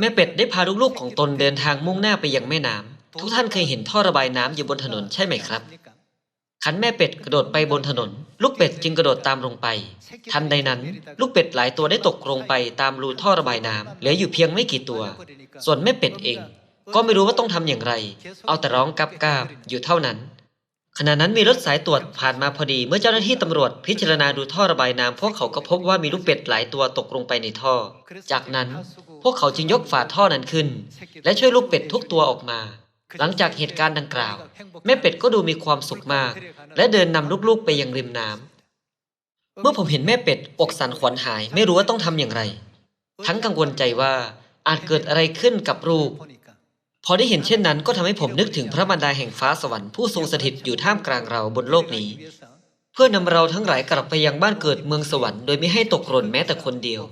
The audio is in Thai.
แม่เป็ดได้พาลูกๆของตนเดินทางมุ่งหน้าไปยังแม่น้ำทุกท่านเคยเห็นท่อระบายน้ำอยู่บนถนนใช่ไหมครับขันแม่เป็ดกระโดดไปบนถนน ลูกเป็ดจึงกระโดดตามลงไป ทันใดนั้น ลูกเป็ดหลายตัวได้ตกลงไปตามรูท่อระบายน้ำเหลืออยู่เพียงไม่กี่ตัว ส่วนแม่เป็ดเอง ก็ไม่รู้ว่าต้องทำอย่างไร เอาแต่ร้องกับกาบอยู่เท่านั้น ขณะนั้นมีรถสายตรวจผ่านมาพอดี เมื่อเจ้าหน้าที่ตำรวจพิจารณาดูท่อระบายน้ำพวกเขาก็พบว่ามีลูกเป็ดหลายตัวตกลงไปในท่อ จากนั้นพวกเขาจึงยกฝาท่อนั้นขึ้น และช่วยลูกเป็ดทุกตัวออกมา หลังจากเหตุการณ์ดังกล่าว แม่เป็ดก็ดูมีความสุขมาก และเดินนำลูกๆไปยังริมน้ำเมื่อผมเห็นแม่เป็ดอกสันขวัญหาย ไม่รู้ว่าต้องทำอย่างไร ทั้งกังวลใจว่าอาจเกิดอะไรขึ้นกับลูก พอได้เห็นเช่นนั้นก็ทำให้ผมนึกถึงพระมารดาแห่งฟ้าสวรรค์ผู้ทรงสถิตอยู่ท่ามกลางเราบนโลกนี้ เพื่อนำเราทั้งหลายกลับไปยังบ้านเกิดเมืองสวรรค์โดยไม่ให้ตกหล่นแม้แต่คนเดียว